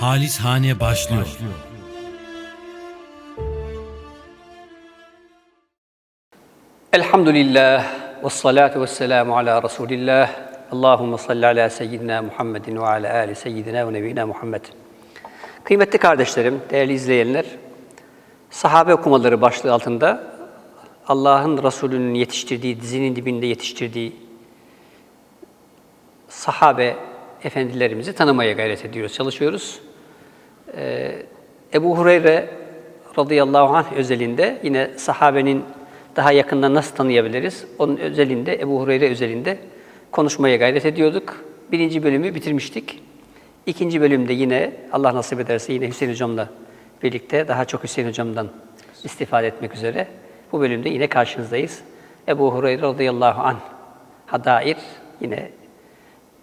Halis Hane başlıyor. Elhamdülillah ve salatu ve selamu ala Resulillah. Allahümme salli ala seyyidina Muhammedin ve ala ali seyyidina ve nebiyina Muhammed. Kıymetli kardeşlerim, değerli izleyenler, sahabe okumaları başlığı altında Allah'ın Resulü'nün yetiştirdiği, dizinin dibinde yetiştirdiği sahabe efendilerimizi tanımaya gayret ediyoruz, çalışıyoruz. Ee, Ebu Hureyre radıyallahu anh özelinde yine sahabenin daha yakından nasıl tanıyabiliriz? Onun özelinde, Ebu Hureyre özelinde konuşmaya gayret ediyorduk. Birinci bölümü bitirmiştik. İkinci bölümde yine Allah nasip ederse yine Hüseyin Hocam'la birlikte daha çok Hüseyin Hocam'dan istifade etmek üzere bu bölümde yine karşınızdayız. Ebu Hureyre radıyallahu anh dair yine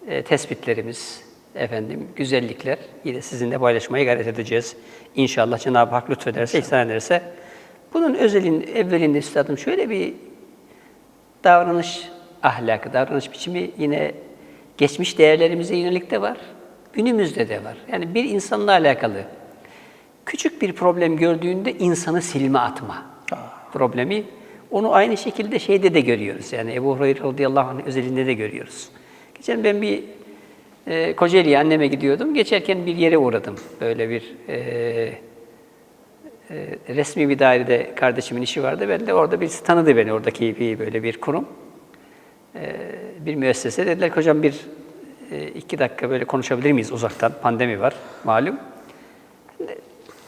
e, tespitlerimiz, efendim güzellikler yine sizinle paylaşmaya gayret edeceğiz. İnşallah Cenab-ı Hak lütfederse, ihsan ederse. Bunun özelin, evvelinde üstadım şöyle bir davranış ahlakı, davranış biçimi yine geçmiş değerlerimize yönelik de var, günümüzde de var. Yani bir insanla alakalı küçük bir problem gördüğünde insanı silme atma problemi. Onu aynı şekilde şeyde de görüyoruz. Yani Ebu Hureyre radıyallahu anh özelinde de görüyoruz. Geçen ben bir e, Kocaeli'ye anneme gidiyordum. Geçerken bir yere uğradım. Böyle bir e, e, resmi bir dairede kardeşimin işi vardı. Ben de orada birisi tanıdı beni. Oradaki bir böyle bir kurum. E, bir müessese. Dediler ki hocam bir e, iki dakika böyle konuşabilir miyiz uzaktan? Pandemi var malum.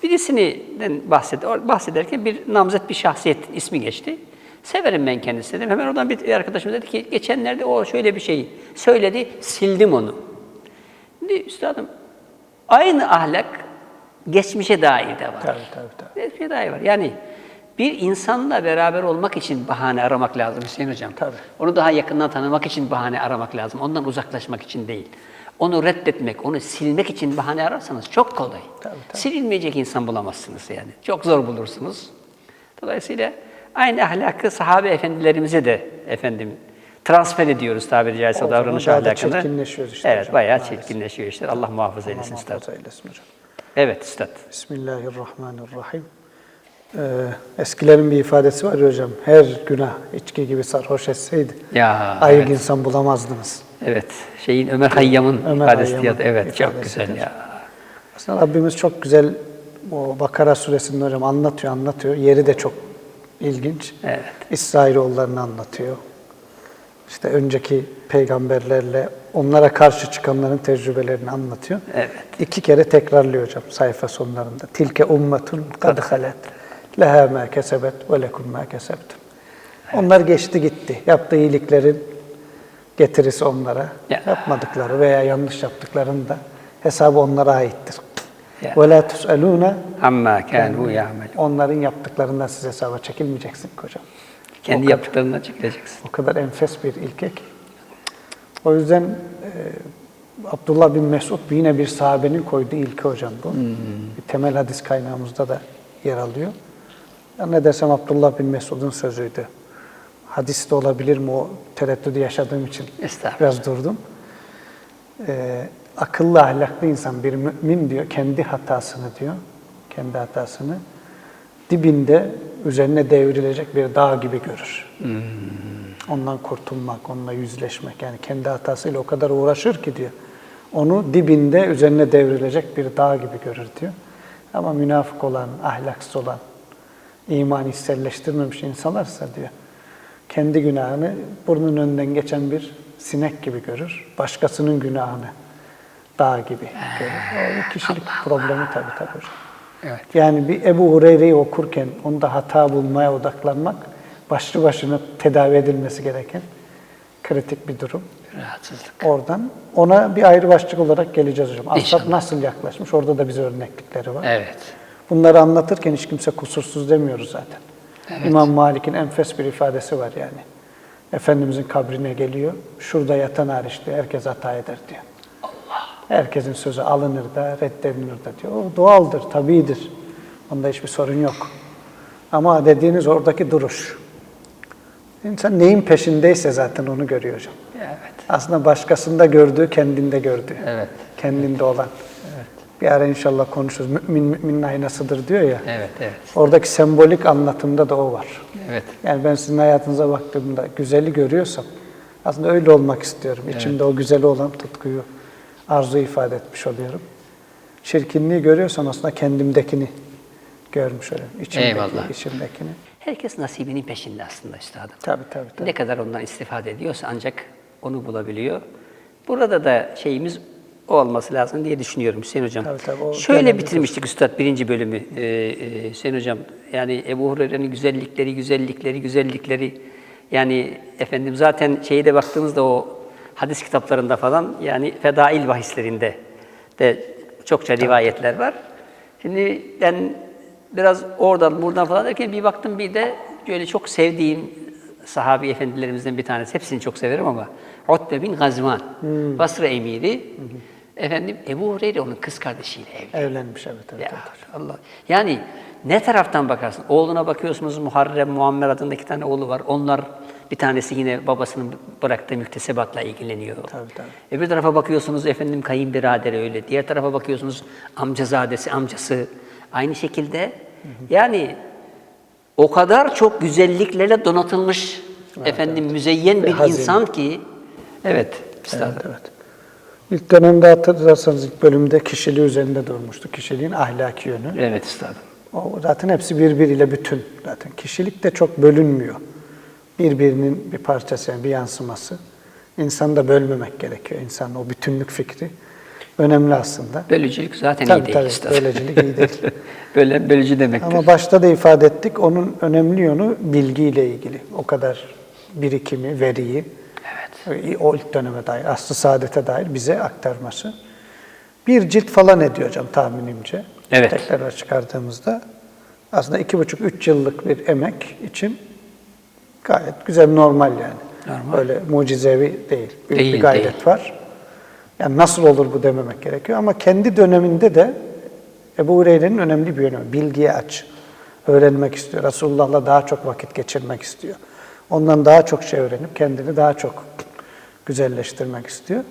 Birisinden bahsed bahsederken bir namzet bir şahsiyet ismi geçti. Severim ben kendisini dedim. Hemen oradan bir arkadaşım dedi ki geçenlerde o şöyle bir şey söyledi, sildim onu. Şimdi üstadım aynı ahlak geçmişe dair de var. Tabii, tabii, tabii. Geçmişe dair var. Yani bir insanla beraber olmak için bahane aramak lazım Hüseyin Hocam. Tabii. Onu daha yakından tanımak için bahane aramak lazım. Ondan uzaklaşmak için değil. Onu reddetmek, onu silmek için bahane ararsanız çok kolay. Tabii, tabii. Silinmeyecek insan bulamazsınız yani. Çok zor bulursunuz. Dolayısıyla aynı ahlakı sahabe efendilerimize de efendim transfer ediyoruz tabiri caizse O davranış da ahlakını. çirkinleşiyoruz işte Evet, hocam, bayağı maalesef. çirkinleşiyor işte. Allah muhafaza eylesin Allah üstad. muhafaza eylesin hocam. Evet üstad. Bismillahirrahmanirrahim. Ee, eskilerin bir ifadesi var ya hocam. Her günah içki gibi sarhoş etseydi Ya, ayık evet. insan bulamazdınız. Evet. Şeyin Ömer Hayyam'ın Ömer ifadesi Hayyam'ın ya. Evet, çok ifadesidir. güzel ya. Aslında Rabbimiz çok güzel o Bakara suresinde hocam anlatıyor, anlatıyor. Yeri de çok ilginç. Evet. İsrailoğullarını anlatıyor. İşte önceki peygamberlerle onlara karşı çıkanların tecrübelerini anlatıyor. Evet. İki kere tekrarlıyor hocam sayfa sonlarında. Tilke ummetun kad halet. Leha ma kesebet ve lekum ma kesebtum. Onlar geçti gitti. Yaptığı iyiliklerin getirisi onlara. Ya. Yapmadıkları veya yanlış yaptıklarının da hesabı onlara aittir. Ve la tus'alûne Amma kânû ya'melûn. Onların yaptıklarından siz hesaba çekilmeyeceksin hocam. Kendi O kadar- yaptıklarından çekileceksin. O kadar enfes bir ilke ki. O yüzden e, Abdullah bin Mesud yine bir sahabenin koyduğu ilke hocam bu. Bir temel hadis kaynağımızda da yer alıyor. Ben ne desem Abdullah bin Mesud'un sözüydü. Hadis de olabilir mi o tereddüdü yaşadığım için biraz durdum. E, akıllı ahlaklı insan bir mümin diyor kendi hatasını diyor. Kendi hatasını dibinde üzerine devrilecek bir dağ gibi görür. Ondan kurtulmak, onunla yüzleşmek yani kendi hatasıyla o kadar uğraşır ki diyor. Onu dibinde üzerine devrilecek bir dağ gibi görür diyor. Ama münafık olan, ahlaksız olan, iman hisselleştirmemiş insanlarsa diyor. Kendi günahını burnun önünden geçen bir sinek gibi görür. Başkasının günahını dağ gibi görür. O kişilik problemi tabii tabii hocam. Evet. Yani bir Ebu Hureyre'yi okurken onda hata bulmaya odaklanmak başlı başına tedavi edilmesi gereken kritik bir durum. Rahatsızlık. Oradan ona bir ayrı başlık olarak geleceğiz hocam. Ashab nasıl yaklaşmış? Orada da bize örneklikleri var. Evet. Bunları anlatırken hiç kimse kusursuz demiyoruz zaten. İmam Malik'in enfes bir ifadesi var yani. Efendimizin kabrine geliyor. Şurada yatan hariç. Herkes hata eder diyor. Herkesin sözü alınır da reddedilir da diyor. O doğaldır, tabidir. Onda hiçbir sorun yok. Ama dediğiniz oradaki duruş. İnsan neyin peşindeyse zaten onu görüyor hocam. Evet. Aslında başkasında gördüğü kendinde gördüğü. Evet. Kendinde olan. Bir ara inşallah konuşuruz. Mümin müminin aynasıdır diyor ya. Evet, evet. Oradaki sembolik anlatımda da o var. Evet. Yani ben sizin hayatınıza baktığımda güzeli görüyorsam aslında öyle olmak istiyorum. İçimde o güzeli olan tutkuyu, arzu ifade etmiş oluyorum. Çirkinliği görüyorsam aslında kendimdekini görmüş oluyorum. İçimdeki, Eyvallah. içimdekini. Herkes nasibinin peşinde aslında üstadım. Tabii tabii. tabii. Ne kadar ondan istifade ediyorsa ancak onu bulabiliyor. Burada da şeyimiz o olması lazım diye düşünüyorum Hüseyin Hocam. Tabii, tabii, o Şöyle bitirmiştik Üstad birinci bölümü ee, e, Hüseyin Hocam. Yani Ebu Hureyre'nin güzellikleri, güzellikleri, güzellikleri. Yani efendim zaten şeyi de baktığımızda o hadis kitaplarında falan yani fedail bahislerinde de çokça rivayetler var. Şimdi ben biraz oradan buradan falan derken bir baktım bir de böyle çok sevdiğim sahabi efendilerimizden bir tanesi. Hepsini çok severim ama Utbe bin Gazvan, Basra emiri. Efendim Ebu Hureyre onun kız kardeşiyle evli. Evlenmiş evet. evet, Ya evet. Allah. Yani ne taraftan bakarsın? Oğluna bakıyorsunuz Muharrem, Muammer adında iki tane oğlu var. Onlar bir tanesi yine babasının bıraktığı müktesebatla ilgileniyor. Tabii, tabii. Öbür tarafa bakıyorsunuz efendim kayınbiraderi öyle. Diğer tarafa bakıyorsunuz amcazadesi, amcası. Aynı şekilde yani o kadar çok güzelliklerle donatılmış efendim müzeyyen bir hazine. insan ki evet. Evet, evet. İlk dönemde hatırlarsanız ilk bölümde kişiliği üzerinde durmuştu. Kişiliğin ahlaki yönü. Evet üstadım. O zaten hepsi birbiriyle bütün. Zaten kişilik de çok bölünmüyor. Birbirinin bir parçası, yani bir yansıması. İnsanı da bölmemek gerekiyor. İnsanın o bütünlük fikri önemli aslında. Bölücülük zaten iyi Tabii değil tabii, bölücülük iyi değil. Böyle bölücü demektir. Ama başta da ifade ettik, onun önemli yönü bilgiyle ilgili. O kadar birikimi, veriyi, Evet. o ilk döneme dair, aslı saadete dair bize aktarması. Bir cilt falan ediyor hocam tahminimce. Evet. Tekrar çıkardığımızda aslında iki buçuk, üç yıllık bir emek için gayet güzel, normal yani. Normal. Öyle mucizevi değil. Büyük Değil, bir gayret değil. var. Yani nasıl olur bu dememek gerekiyor ama kendi döneminde de Ebu Hureyre'nin önemli bir yönü. Bilgiye aç. Öğrenmek istiyor. Resulullah'la daha çok vakit geçirmek istiyor. Ondan daha çok şey öğrenip kendini daha çok güzelleştirmek istiyor.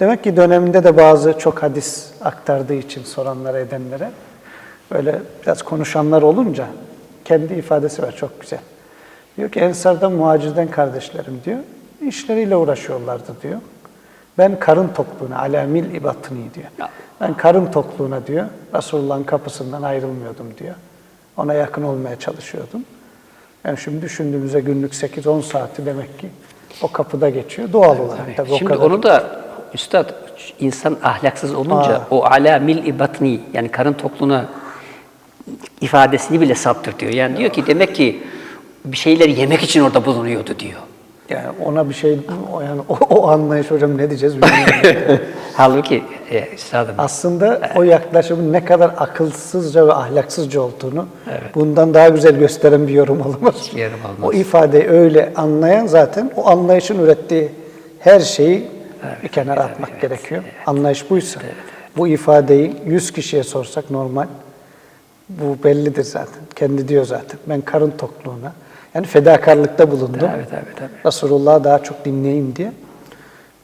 Demek ki döneminde de bazı çok hadis aktardığı için soranlara edenlere böyle biraz konuşanlar olunca kendi ifadesi var çok güzel. Diyor ki Ensar'dan muhacirden kardeşlerim diyor. işleriyle uğraşıyorlardı diyor. Ben karın tokluğuna, alamil ibatni diyor. Ben karın tokluğuna diyor, Resulullah'ın kapısından ayrılmıyordum diyor. Ona yakın olmaya çalışıyordum. Yani şimdi düşündüğümüzde günlük 8-10 saati demek ki o kapıda geçiyor. Doğal olarak Tabii. tabii o Şimdi kadar. onu da üstad insan ahlaksız olunca Aa. o ala mil ibatni yani karın tokluğuna ifadesini bile saptırtıyor. Yani diyor ki demek ki bir şeyleri yemek için orada bulunuyordu diyor. Yani ona bir şey, o yani o, o anlayış hocam ne diyeceğiz bilmiyorum. Halbuki e, üstadım Aslında o yaklaşımın ne kadar akılsızca ve ahlaksızca olduğunu bundan daha güzel gösteren bir yorum olamaz. Yorum olmaz. O ifadeyi öyle anlayan zaten o anlayışın ürettiği her şeyi bir kenara atmak gerekiyor. Anlayış buysa. Bu ifadeyi 100 kişiye sorsak normal. Bu bellidir zaten. Kendi diyor zaten. Ben karın tokluğuna yani fedakarlıkta bulundum. Tabii, tabii, tabii. Resulullah'ı daha çok dinleyeyim diye.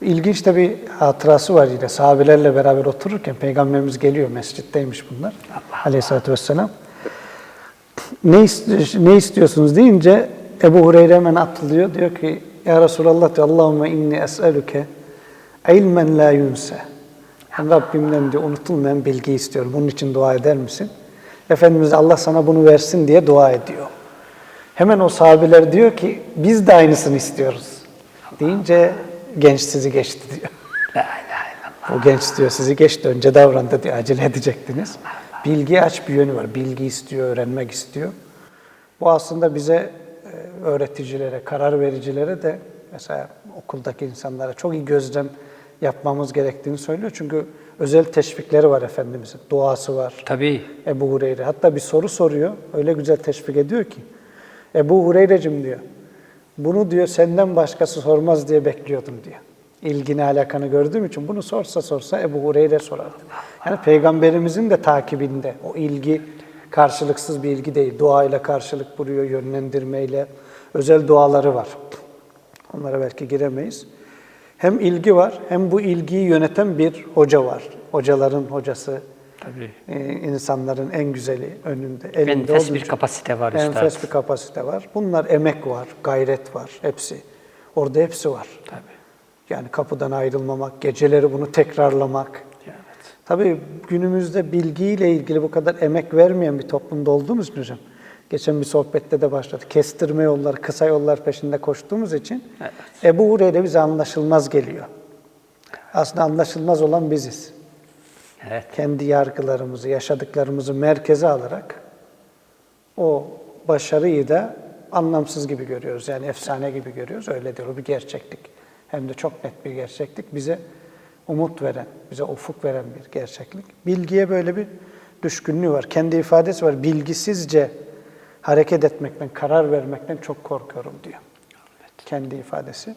İlginç de bir hatırası var yine. Sahabelerle beraber otururken Peygamberimiz geliyor, mescitteymiş bunlar. Aleyhisselatü Vesselam. Ne, ist- ne istiyorsunuz deyince Ebu Hureyre hemen atılıyor. Diyor ki Ya Resulallah diyor Allahümme inni es'eluke ilmen la yunse. Ben Rabbimden diyor unutulmayan bilgi istiyorum. Bunun için dua eder misin? Efendimiz Allah sana bunu versin diye dua ediyor. Hemen o sahabeler diyor ki biz de aynısını istiyoruz. Deyince genç sizi geçti diyor. la ilahe illallah. O genç diyor sizi geçti önce davrandı diyor acele edecektiniz. Bilgi aç bir yönü var. Bilgi istiyor, öğrenmek istiyor. Bu aslında bize e, öğreticilere, karar vericilere de mesela okuldaki insanlara çok iyi gözlem yapmamız gerektiğini söylüyor. Çünkü özel teşvikleri var Efendimiz'in. Duası var. Tabii. Ebu Hureyre. Hatta bir soru soruyor. Öyle güzel teşvik ediyor ki. Ebu Hureyre'cim diyor. Bunu diyor senden başkası sormaz diye bekliyordum diyor. İlgini alakanı gördüğüm için bunu sorsa sorsa Ebu Hureyre sorardı. Yani peygamberimizin de takibinde o ilgi karşılıksız bir ilgi değil. Duayla karşılık buluyor, yönlendirmeyle. Özel duaları var. Onlara belki giremeyiz. Hem ilgi var hem bu ilgiyi yöneten bir hoca var. hocaların hocası, Tabii. e, insanların en güzeli önünde, elinde Enfes olduğu bir kapasite var üstad. Enfes bir kapasite var. Bunlar emek var, gayret var, hepsi. Orada hepsi var. Tabii. Yani kapıdan ayrılmamak, geceleri bunu tekrarlamak. Evet. Tabii günümüzde bilgiyle ilgili bu kadar emek vermeyen bir toplumda olduğumuz için hocam. Geçen bir sohbette de başladı. Kestirme yollar, kısa yollar peşinde koştuğumuz için Evet. Ebu Hureyre bize anlaşılmaz geliyor. Aslında anlaşılmaz olan biziz. Evet. Kendi yargılarımızı, yaşadıklarımızı merkeze alarak o başarıyı da anlamsız gibi görüyoruz. Yani efsane gibi görüyoruz. Öyle değil. O bir gerçeklik. Hem de çok net bir gerçeklik. Bize umut veren, bize ufuk veren bir gerçeklik. Bilgiye böyle bir düşkünlüğü var. Kendi ifadesi var. Bilgisizce hareket etmekten, karar vermekten çok korkuyorum diyor. Kendi ifadesi.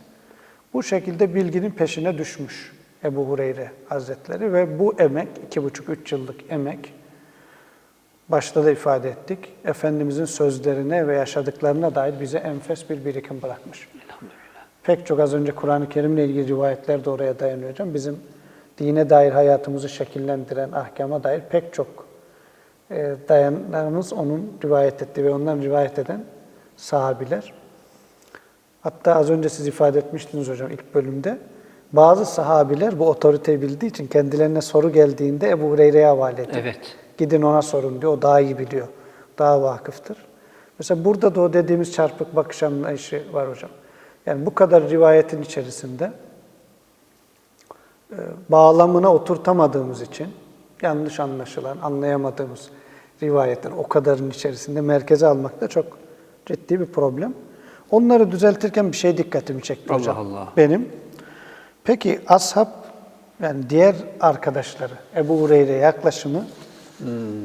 Bu şekilde bilginin peşine düşmüş Ebu Hureyre Hazretleri ve bu emek, iki buçuk, üç yıllık emek, başta da ifade ettik, Efendimizin sözlerine ve yaşadıklarına dair bize enfes bir birikim bırakmış. Pek çok az önce Kur'an-ı Kerim'le ilgili rivayetler de oraya dayanıyor hocam. Bizim dine dair hayatımızı şekillendiren, ahkama dair pek çok e, dayanlarımız onun rivayet ettiği ve ondan rivayet eden sahabiler. Hatta az önce siz ifade etmiştiniz hocam ilk bölümde. Bazı sahabiler bu otoriteyi bildiği için kendilerine soru geldiğinde Ebu Hureyre'ye havale ediyor. Evet. Gidin ona sorun diyor. O daha iyi biliyor. Daha vakıftır. Mesela burada da o dediğimiz çarpık bakış anlayışı var hocam. Yani bu kadar rivayetin içerisinde e, bağlamına oturtamadığımız için yanlış anlaşılan, anlayamadığımız rivayetler o kadarın içerisinde merkeze almak da çok ciddi bir problem. Onları düzeltirken bir şey dikkatimi çekti Allah hocam. Allah. Benim. Peki ashab yani diğer arkadaşları Ebu Hureyre'ye yaklaşımı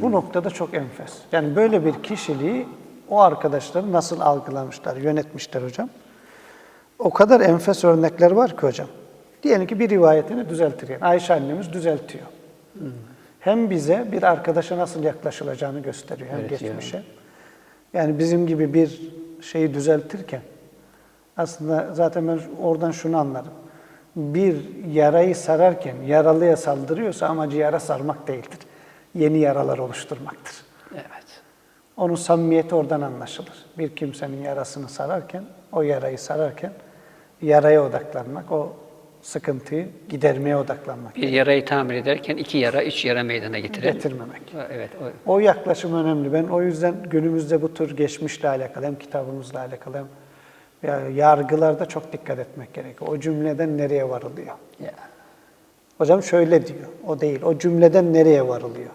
bu noktada çok enfes. Yani böyle bir kişiliği o arkadaşları nasıl algılamışlar, yönetmişler hocam. O kadar enfes örnekler var ki hocam. Diyelim ki bir rivayetini düzeltir. Yani Ayşe annemiz düzeltiyor. Hem bize bir arkadaşa nasıl yaklaşılacağını gösteriyor hem Evet geçmişe. Yani bizim gibi bir şeyi düzeltirken aslında zaten ben oradan şunu anladım. Bir yarayı sararken yaralıya saldırıyorsa amacı yara sarmak değildir. Yeni yaralar oluşturmaktır. Evet. Onun samimiyeti oradan anlaşılır. Bir kimsenin yarasını sararken, o yarayı sararken yaraya odaklanmak, o sıkıntıyı gidermeye odaklanmak. Bir yarayı tamir ederken iki yara, üç yara meydana getirelim. Getirmemek. Evet. O, O yaklaşım önemli. Ben o yüzden günümüzde bu tür geçmişle alakalı hem kitabımızla alakalı hem yani yargılarda çok dikkat etmek gerekiyor. O cümleden nereye varılıyor? ya. Hocam şöyle diyor. O değil. O cümleden nereye varılıyor?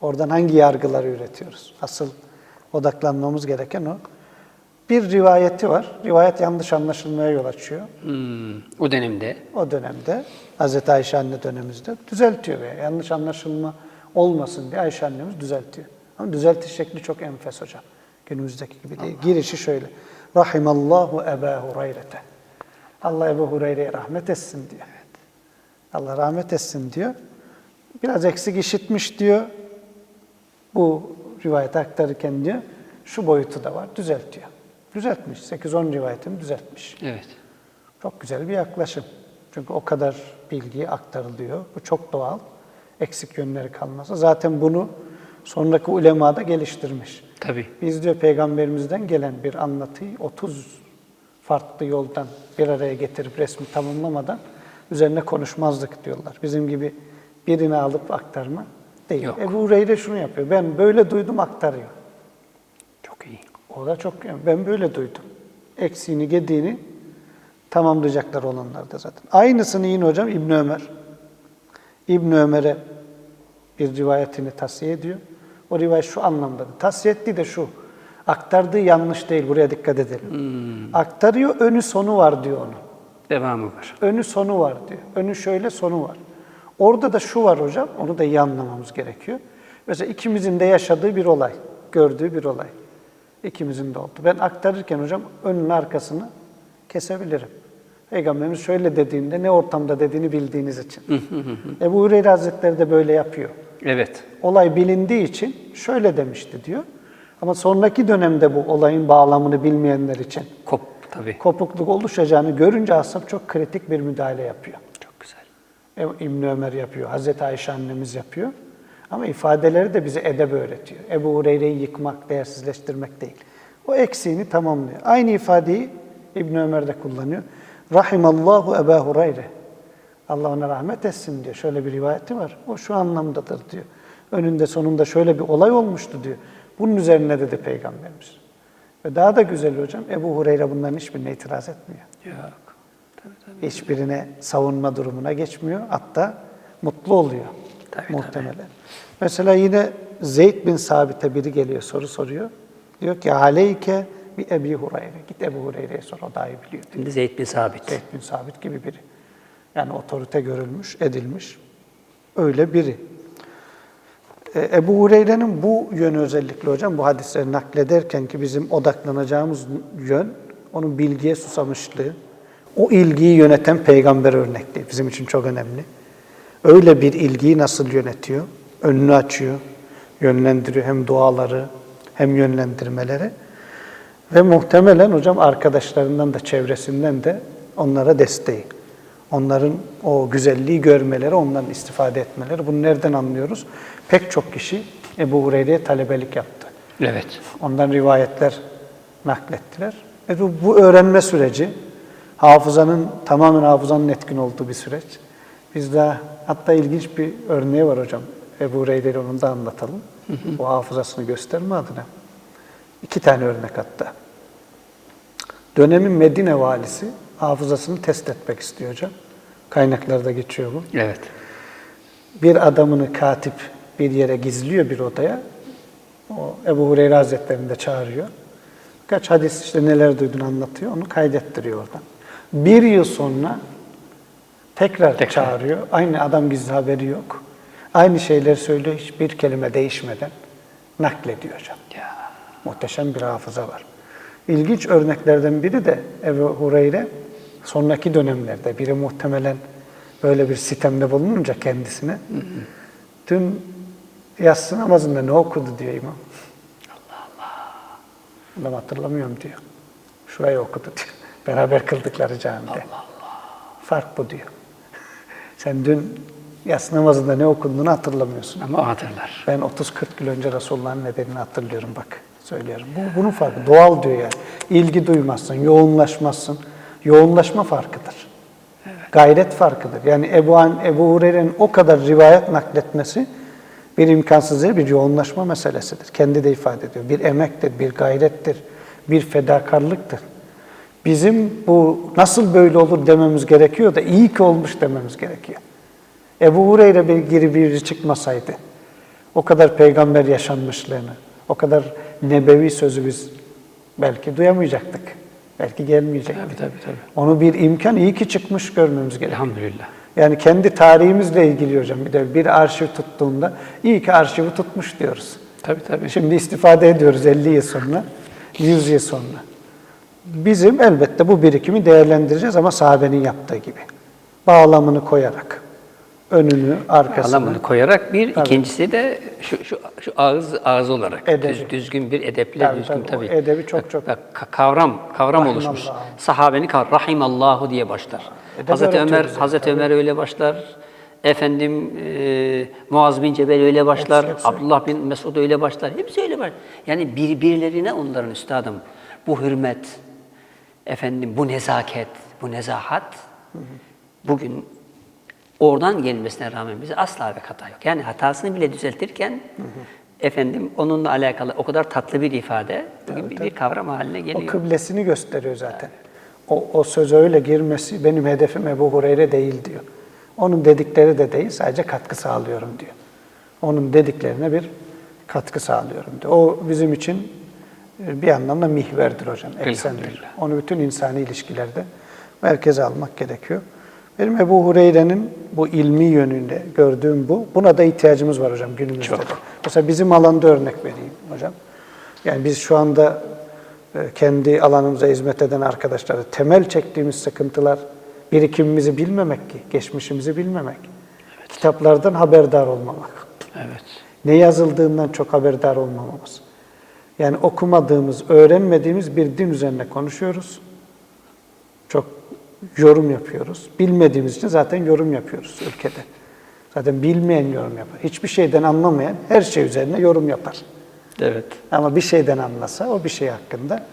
Oradan hangi yargıları üretiyoruz? Asıl odaklanmamız gereken o. Bir rivayeti var. Rivayet yanlış anlaşılmaya yol açıyor. Hmm, o dönemde O dönemde Hazreti Ayşe anne dönemimizde düzeltiyor veya yanlış anlaşılma olmasın diye Ayşe annemiz düzeltiyor. Ama düzeltiş şekli çok enfes hocam. Günümüzdeki gibi değil. Girişi şöyle. Rahimallahu Eba Hureyre'te. Allah Ebu Hureyre'ye rahmet etsin diyor. Allah rahmet etsin diyor. Biraz eksik işitmiş diyor. Bu rivayeti aktarırken diyor. Şu boyutu da var. Düzeltiyor. Düzeltmiş. 8-10 rivayetini düzeltmiş. evet. Çok güzel bir yaklaşım. Çünkü o kadar bilgi aktarılıyor. Bu çok doğal. Eksik yönleri kalmasa. Zaten bunu sonraki ulema da geliştirmiş. Tabii. Biz diyor peygamberimizden gelen bir anlatıyı 30 farklı yoldan bir araya getirip resmi tamamlamadan üzerine konuşmazdık diyorlar. Bizim gibi birini alıp aktarma değil. Yok. Ebu Hureyre şunu yapıyor. Ben böyle duydum aktarıyor. Çok iyi. O da çok, ben böyle duydum. Eksiğini, gediğini tamamlayacaklar olanlar da zaten. Aynısını yine hocam İbn Ömer. İbn Ömer'e bir rivayetini tavsiye ediyor. O rivayet şu anlamda. Tavsiye ettiği de şu. Aktardığı yanlış değil. Buraya dikkat edelim. Aktarıyor, önü sonu var diyor onun. Devamı var. Önü sonu var diyor. Önü şöyle sonu var. Orada da şu var hocam, onu da iyi anlamamız gerekiyor. Mesela ikimizin de yaşadığı bir olay, gördüğü bir olay. İkimizin de oldu. Ben aktarırken hocam önünü arkasını kesebilirim. Peygamberimiz şöyle dediğinde ne ortamda dediğini bildiğiniz için. Ebu Hureyre Hazretleri de böyle yapıyor. Evet. Olay bilindiği için şöyle demişti diyor. Ama sonraki dönemde bu olayın bağlamını bilmeyenler için Kop tabii. kopukluk oluşacağını görünce ashab çok kritik bir müdahale yapıyor. Çok güzel. E, İbn Ömer yapıyor, Hazreti Ayşe annemiz yapıyor. Ama ifadeleri de bize edeb öğretiyor. Ebu Hureyre'yi yıkmak, değersizleştirmek değil. O eksiğini tamamlıyor. Aynı ifadeyi İbn Ömer de kullanıyor. Rahimallahu Ebu Hureyre. Allah ona rahmet etsin diyor. Şöyle bir rivayeti var. O şu anlamdadır diyor. Önünde sonunda şöyle bir olay olmuştu diyor. Bunun üzerine dedi Peygamberimiz. Ve daha da güzel hocam Ebu Hureyre bunların hiçbirine itiraz etmiyor. Yok. Tabii, tabii. Hiçbirine savunma durumuna geçmiyor. Hatta mutlu oluyor Tabii, muhtemelen. Mesela yine Zeyd bin Sabit'e biri geliyor soru soruyor. Diyor ki aleyke bir Ebi Hureyre. Git Ebu Hureyre'ye sor o daha iyi biliyor. diyor. Şimdi Zeyd bin Sabit. Zeyd bin Sabit gibi biri. Yani otorite görülmüş, edilmiş. Öyle biri. E, Ebu Hureyre'nin bu yönü özellikle hocam, bu hadisleri naklederken ki bizim odaklanacağımız yön, onun bilgiye susamışlığı, o ilgiyi yöneten peygamber örnekliği bizim için çok önemli. Öyle bir ilgiyi nasıl yönetiyor? Önünü açıyor, yönlendiriyor hem duaları hem yönlendirmeleri. Ve muhtemelen hocam arkadaşlarından da çevresinden de onlara desteği. Onların o güzelliği görmeleri, ondan istifade etmeleri. Bunu nereden anlıyoruz? Pek çok kişi Ebu Hureyre'ye talebelik yaptı. Evet. Ondan rivayetler naklettiler. E bu, bu öğrenme süreci hafızanın, tamamen hafızanın etkin olduğu bir süreç. Biz de hatta ilginç bir örneği var hocam. Ebu Hureyre'yi onu da anlatalım. Bu hafızasını gösterme adına. İki tane örnek hatta. Dönemin Medine valisi hafızasını test etmek istiyor hocam. Kaynaklarda geçiyor bu. Evet. Bir adamını katip bir yere gizliyor bir odaya. O Ebu Hureyre Hazretleri'ni de çağırıyor. Kaç hadis işte neler duydun anlatıyor. Onu kaydettiriyor oradan. Bir yıl sonra tekrar, Tekrar. çağırıyor. Aynı adam gizli haberi yok. Aynı şeyleri söylüyor. Hiçbir kelime değişmeden naklediyor hocam. Ya. Muhteşem bir hafıza var. İlginç örneklerden biri de Ebu Hureyre sonraki dönemlerde biri muhtemelen böyle bir sitemde bulununca kendisine dün yatsı namazında ne okudu diyor imam. Allah Allah. Adam hatırlamıyorum diyor. Şurayı okudu diyor. Beraber kıldıkları camide. Fark bu diyor. Sen dün yatsı namazında ne okuduğunu hatırlamıyorsun. Ama hatırlar. Ben 30-40 yıl önce Resulullah'ın nedenini hatırlıyorum bak. Söylüyorum. Bu, bunun farkı. Doğal diyor yani. İlgi duymazsın, yoğunlaşmazsın. Yoğunlaşma farkıdır. Gayret farkıdır. Yani Ebu, Ebu Hureyre'nin o kadar rivayet nakletmesi bir imkansız değil, bir yoğunlaşma meselesidir. Kendi de ifade ediyor. Bir emektir, bir gayrettir, bir fedakarlıktır. Bizim bu nasıl böyle olur dememiz gerekiyor da iyi ki olmuş dememiz gerekiyor. Ebu Hureyre bir giri biri çıkmasaydı, o kadar peygamber yaşanmışlığını, o kadar nebevi sözü biz belki duyamayacaktık. Belki gelmeyecekti. Tabii, tabii, tabii. Onu bir imkan iyi ki çıkmış görmemiz gerekiyor. Elhamdülillah. Yani kendi tarihimizle ilgili hocam bir de bir arşiv tuttuğunda iyi ki arşivi tutmuş diyoruz. Tabii tabii. Şimdi istifade ediyoruz 50 yıl sonra, 100 yıl sonra. Bizim elbette bu birikimi değerlendireceğiz ama sahabenin yaptığı gibi. Bağlamını koyarak, önünü, arkasını. Anlamını koyarak bir, ikincisi de şu, şu, şu ağız ağız olarak Edebi. düz, düzgün bir edeple Tabii, düzgün tabii. Tabii. edebi çok Bak- çok- bak, ka- kavram kavram Rahimallah. oluşmuş. Sahabenin kavram rahimallahu diye başlar. Edebi Hazreti Ömer bize, Hazreti tabii. Ömer öyle başlar. Efendim e, Muaz bin Cebel öyle başlar. Hepsi, hepsi. Abdullah bin Mesud öyle başlar. Hepsi öyle başlar. Yani birbirlerine onların üstadım bu hürmet, efendim bu nezaket, bu nezahat bugün oradan gelmesine rağmen bize asla bir hata yok. Yani hatasını bile düzeltirken efendim onunla alakalı o kadar tatlı bir ifade bugün bir, bir kavram haline O geliyor. kıblesini gösteriyor zaten. O, o söze öyle girmesi benim hedefim Ebu Hureyre değil diyor. Onun dedikleri de değil, sadece katkı sağlıyorum diyor. Onun dediklerine bir katkı sağlıyorum diyor. O bizim için e, bir anlamda mihverdir hocam, eksendir. Onu bütün insani ilişkilerde merkeze almak gerekiyor. Benim Ebu Hureyre'nin bu ilmi yönünde gördüğüm bu. Buna da ihtiyacımız var hocam günümüzde Çok. de. Mesela bizim alanda örnek vereyim hocam. Yani biz şu anda e, kendi alanımıza hizmet eden arkadaşlara temel çektiğimiz sıkıntılar birikimimizi bilmemek ki, geçmişimizi bilmemek. Kitaplardan haberdar olmamak. Evet. Ne yazıldığından çok haberdar olmamamız. Yani okumadığımız, öğrenmediğimiz bir din üzerine konuşuyoruz. Yorum yapıyoruz. Bilmediğimiz için zaten yorum yapıyoruz ülkede. Zaten bilmeyen yorum yapar. Hiçbir şeyden anlamayan her şey üzerine yorum yapar. Evet. Ama bir şeyden anlasa o bir şey hakkında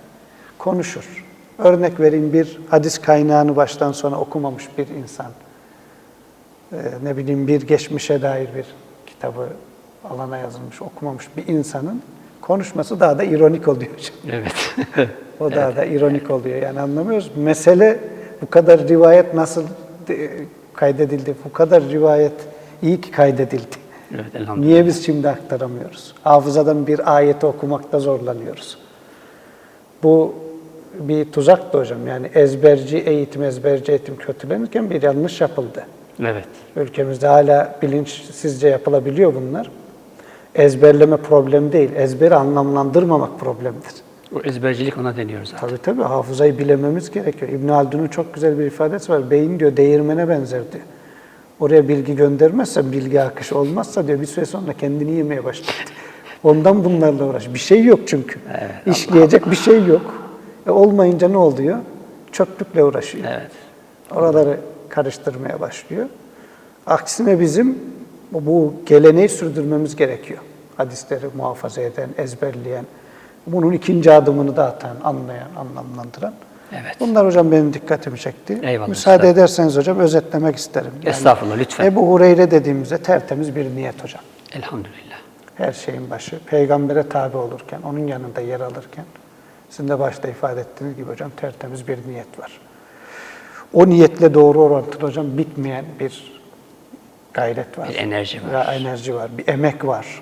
konuşur. Örnek vereyim bir hadis kaynağını baştan sona okumamış bir insan. Ee, ne bileyim bir geçmişe dair bir kitabı alana yazılmış okumamış bir insanın konuşması daha da ironik oluyor. Evet. O daha da ironik oluyor. Yani anlamıyoruz. Mesele bu kadar rivayet nasıl e, kaydedildi? Bu kadar rivayet iyi ki kaydedildi. evet. Niye biz şimdi aktaramıyoruz? Hafızadan bir ayeti okumakta zorlanıyoruz. Bu bir tuzaktı hocam. Yani ezberci eğitim, ezberci eğitim kötülenirken bir yanlış yapıldı. Evet. Ülkemizde hala bilinçsizce yapılabiliyor bunlar. Ezberleme problem değil, ezberi anlamlandırmamak problemdir. O ezbercilik ona deniyor zaten. Tabii tabii hafızayı bilememiz gerekiyor. İbn Haldun'un çok güzel bir ifadesi var. Beyin diyor değirmene benzerdi. Oraya bilgi göndermezsen, bilgi akışı olmazsa diyor bir süre sonra kendini yemeye başlar. Ondan bunlarla uğraş. Bir şey yok çünkü. İşleyecek bir şey yok. E olmayınca ne oluyor? Çöplükle uğraşıyor. Evet. Oraları karıştırmaya başlıyor. Aksine bizim bu geleneği sürdürmemiz gerekiyor. Hadisleri muhafaza eden, ezberleyen, bunun ikinci adımını da atan, anlayan, anlamlandıran. Evet. Bunlar hocam benim dikkatimi çekti. Eyvallah, Müsaade estağfurullah. ederseniz hocam özetlemek isterim. Estağfurullah, lütfen. Ebu Hureyre dediğimizde tertemiz bir niyet hocam. Elhamdülillah. Her şeyin başı. Peygambere tabi olurken, onun yanında yer alırken, sizin de başta ifade ettiğiniz gibi hocam tertemiz bir niyet var. O niyetle doğru orantılı hocam bitmeyen bir gayret var. Bir enerji var. Ya, enerji var. Bir emek var.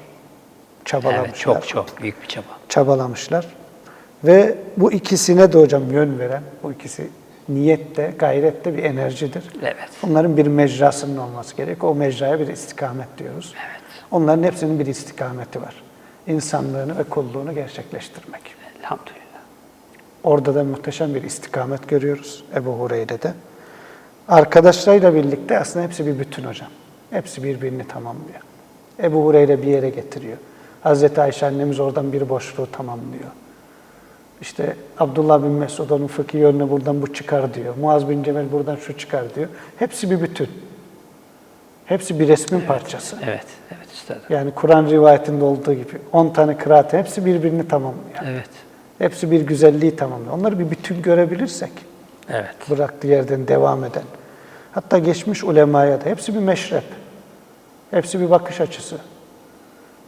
Çabalamışlar. Evet, çok çok büyük bir çaba. Çabalamışlar. Ve bu ikisine de hocam yön veren, bu ikisi niyet de, gayret de bir enerjidir. Evet. Onların bir mecrasının olması gerekiyor. O mecraya bir istikamet diyoruz. Evet. Onların hepsinin bir istikameti var. İnsanlığını ve kulluğunu gerçekleştirmek. Elhamdülillah. Orada da muhteşem bir istikamet görüyoruz Ebu Hureyre'de. Arkadaşlarıyla birlikte aslında hepsi bir bütün hocam. Hepsi birbirini tamamlıyor. Ebu Hureyre bir yere getiriyor. Hazreti Ayşe annemiz oradan bir boşluğu tamamlıyor. İşte Abdullah bin Mesud onun fıkhi yönüne buradan bu çıkar diyor. Muaz bin Cebel buradan şu çıkar diyor. Hepsi bir bütün. Hepsi bir resmin parçası. Evet. Evet üstadım. Yani Kur'an rivayetinde olduğu gibi 10 tane kıraat hepsi birbirini tamamlıyor. Evet. Hepsi bir güzelliği tamamlıyor. Onları bir bütün görebilirsek Evet. bıraktığı yerden devam eden. Hatta geçmiş ulemaya da hepsi bir meşrep. Hepsi bir bakış açısı.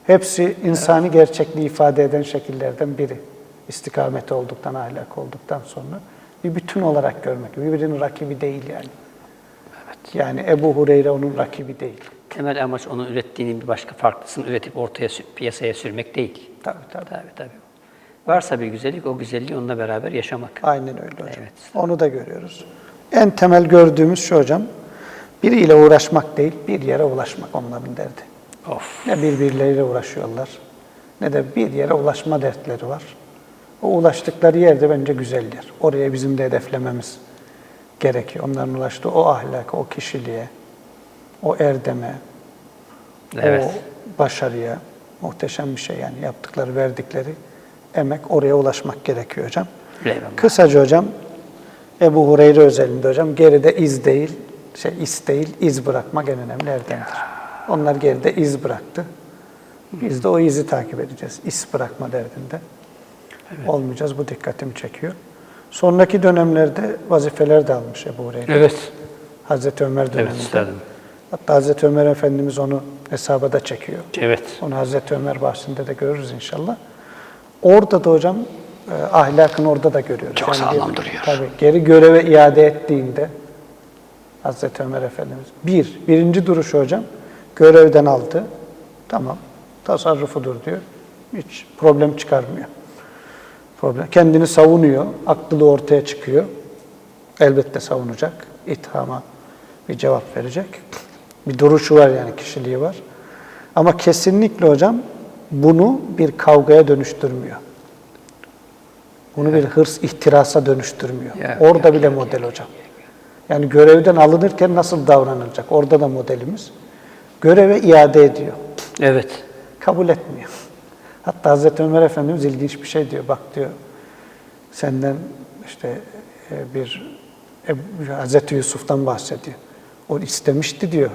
Hepsi insani gerçekliği ifade eden şekillerden biri. İstikameti olduktan, ahlak olduktan sonra bir bütün olarak görmek. Birbirinin rakibi değil yani. Evet. Yani Ebu Hureyre onun rakibi değil. Temel amaç onun ürettiğinin bir başka farklısını üretip ortaya piyasaya sürmek değil. Tabii tabii. Tabii tabii. Varsa bir güzellik, o güzelliği onunla beraber yaşamak. Aynen öyle hocam. Evet. Onu da görüyoruz. En temel gördüğümüz şu hocam, biriyle uğraşmak değil, bir yere ulaşmak onların derdi. Of. Ne birbirleriyle uğraşıyorlar, ne de bir yere ulaşma dertleri var. O ulaştıkları yerde bence güzel yer. Oraya bizim de hedeflememiz gerekiyor. Onların ulaştığı o ahlaka, o kişiliğe, o erdeme, Evet. o başarıya muhteşem bir şey yani yaptıkları, verdikleri emek oraya ulaşmak gerekiyor hocam. Eyvallah. Kısaca hocam Ebu Hureyre özelinde hocam geride iz değil, şey is değil, iz bırakmak en önemli erdemdir. Onlar geride iz bıraktı. Biz de o izi takip edeceğiz. İz bırakma derdinde. Olmayacağız. Bu dikkatimi çekiyor. Sonraki dönemlerde vazifeler de almış Ebu Hureyre. Evet. Hazreti Ömer döneminde. Evet üstadım. Hatta Hazreti Ömer Efendimiz onu hesaba da çekiyor. Evet. Onu Hazreti Ömer bahsinde de görürüz inşallah. Orada da hocam e, ahlakını orada da görüyoruz. Çok sağlam geri- duruyor. Tabii geri göreve iade ettiğinde Hazreti Ömer Efendimiz bir, birinci duruşu hocam görevden aldı. Tamam tasarrufudur diyor. Hiç problem çıkarmıyor. Problem. Kendini savunuyor. Aklılığı ortaya çıkıyor. Elbette savunacak. İthama bir cevap verecek. Bir duruşu var yani kişiliği var. Ama kesinlikle hocam bunu bir kavgaya dönüştürmüyor. Bunu bir hırs, ihtirasa dönüştürmüyor. Ya, Orada bile model hocam. Yani görevden alınırken nasıl davranılacak? Orada da modelimiz. Göreve iade ediyor. Evet. Kabul etmiyor. Hatta Hazreti Ömer Efendimiz ilginç bir şey diyor. Bak diyor, senden işte e, bir Hazreti Yusuf'tan bahsediyor. O istemişti diyor.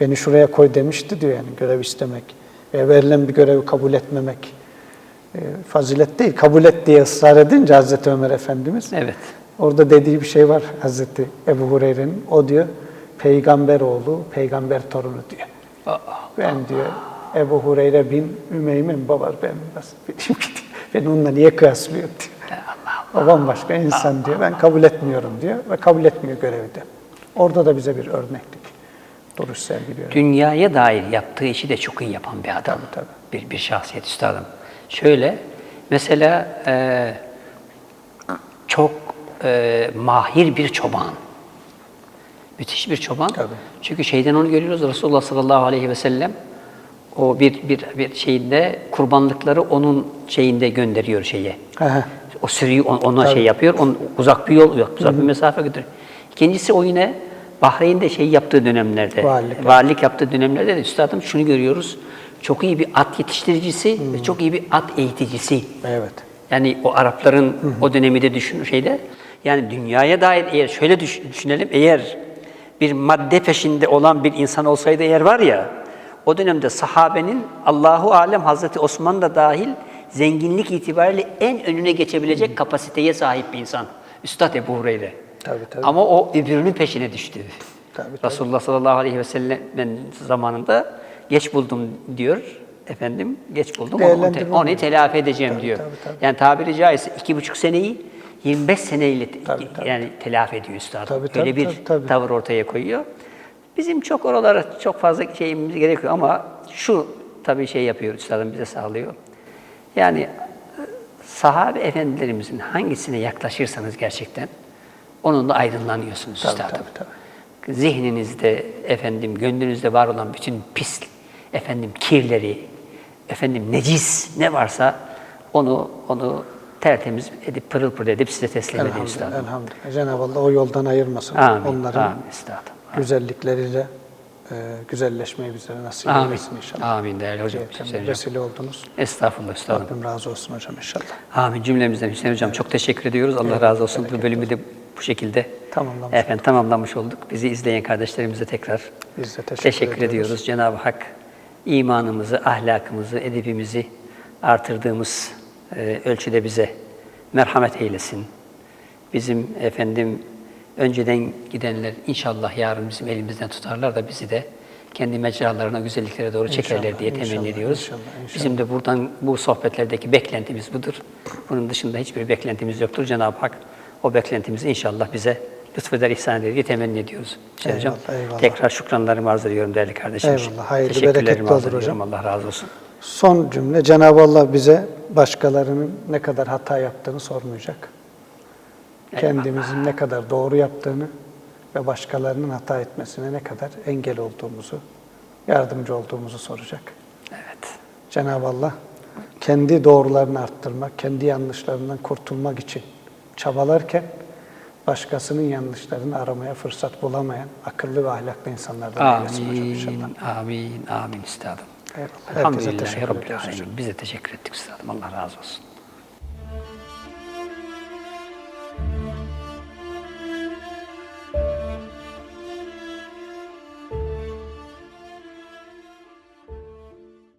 Beni şuraya koy demişti diyor yani görev istemek. Ve verilen bir görevi kabul etmemek e, fazilet değil. Kabul et diye ısrar edince Hazreti Ömer Efendimiz Evet. Orada dediği bir şey var Hazreti Ebu Hureyre'nin. O diyor peygamber oğlu, peygamber torunu diyor. Ben diyor Ebu Hureyre bin Ümeyme'nin babası ben nasıl bileyim ki. Ben onunla niye kıyaslıyor diyor. O bambaşka insan diyor. Ben kabul etmiyorum diyor ve kabul etmiyor görevi de. Orada da bize bir örneklik duruş sergiliyor. Dünyaya dair yaptığı işi de çok iyi yapan bir adam. Tabii, tabii. Bir, bir şahsiyet üstadım. Şöyle, mesela e, çok e, mahir bir çoban. Müthiş bir çoban. Tabii. Çünkü şeyden onu görüyoruz. Resulullah sallallahu aleyhi ve sellem o bir, bir, bir şeyinde kurbanlıkları onun şeyinde gönderiyor şeye. He. O sürüyü on- ona Tabii. şey yapıyor, on, uzak bir yol, uzak bir mesafe götürüyor. İkincisi o yine Bahreyn'de şey yaptığı dönemlerde, Valilik. valilik yaptığı dönemlerde de üstadım şunu görüyoruz. Çok iyi bir at yetiştiricisi Hmm. ve çok iyi bir at eğiticisi. Evet. Yani o Arapların o dönemi de düşün şeyde. Yani dünyaya dair eğer şöyle düş- düşünelim eğer bir madde peşinde olan bir insan olsaydı eğer var ya o dönemde sahabenin Allahu alem Hazreti Osman da dahil zenginlik itibariyle en önüne geçebilecek kapasiteye sahip bir insan. Üstad Ebu Hureyre. Tabii, tabii. Ama o öbürünün peşine düştü. Tabii, tabii. Resulullah sallallahu aleyhi ve sellem'in zamanında geç buldum diyor. Efendim geç buldum onu, onu telafi edeceğim Tabii, diyor. tabii, tabii. Yani tabiri caizse iki buçuk seneyi 25 seneyle Tabii, tabii. yani telafi ediyor üstad. Tabii, Öyle tabii, bir tabii, tabii. tavır ortaya koyuyor. Bizim çok oralara çok fazla şeyimiz gerekiyor ama şu tabii şey yapıyor üstadım bize sağlıyor. Yani e, sahabe efendilerimizin hangisine yaklaşırsanız gerçekten onunla aydınlanıyorsunuz Tabii, üstadım. tabii, tabii. Zihninizde efendim gönlünüzde var olan bütün pis efendim kirleri efendim necis ne varsa onu onu tertemiz edip pırıl pırıl edip size teslim Elhamdülillah, üstadım. elhamdülillah. Cenab-ı Allah o yoldan ayırmasın. Amin. Onların Amin üstadım. güzellikleriyle e, güzelleşmeyi bizlere nasip Amin. eylesin inşallah. Amin değerli hocam. Hüseyin hocam. Vesile oldunuz. Estağfurullah üstadım. Rabbim razı olsun hocam inşallah. Amin cümlemizden Hüseyin hocam çok teşekkür ediyoruz. Allah razı olsun. Bu bölümü de bu şekilde Tamamlamış efendim tamamlamış olduk. Bizi izleyen kardeşlerimize tekrar Biz de teşekkür, teşekkür, ediyoruz. ediyoruz. Cenab-ı Hak imanımızı, ahlakımızı, edebimizi artırdığımız e, ölçüde bize merhamet eylesin. Bizim efendim önceden gidenler inşallah yarın bizim elimizden tutarlar da bizi de kendi mecralarına, güzelliklere doğru çekerler İnşallah, diye temenni inşallah, ediyoruz. inşallah, inşallah. Bizim de buradan bu sohbetlerdeki beklentimiz budur. Bunun dışında hiçbir beklentimiz yoktur. Cenab-ı Hak o beklentimizi inşallah bize lütfeder, ihsan eder diye temenni ediyoruz. Hocam, Eyvallah, eyvallah. tekrar şükranlarımı arz ediyorum değerli kardeşim. Eyvallah, hayırlı, bereketli olur hocam. Allah razı olsun. Son cümle Cenab-ı Allah bize başkalarının ne kadar hata yaptığını sormayacak. Kendimizin ne kadar doğru yaptığını ve başkalarının hata etmesine ne kadar engel olduğumuzu, yardımcı olduğumuzu soracak. Evet. Cenab-ı Allah kendi doğrularını arttırmak, kendi yanlışlarından kurtulmak için çabalarken başkasının yanlışlarını aramaya fırsat bulamayan akıllı ve ahlaklı insanlardan eylesin hocam inşallah. Amin, amin, amin üstadım. Eyvallah. Elhamdülillahi Rabbil. Alemin. Bize teşekkür ettik üstadım. Allah razı olsun.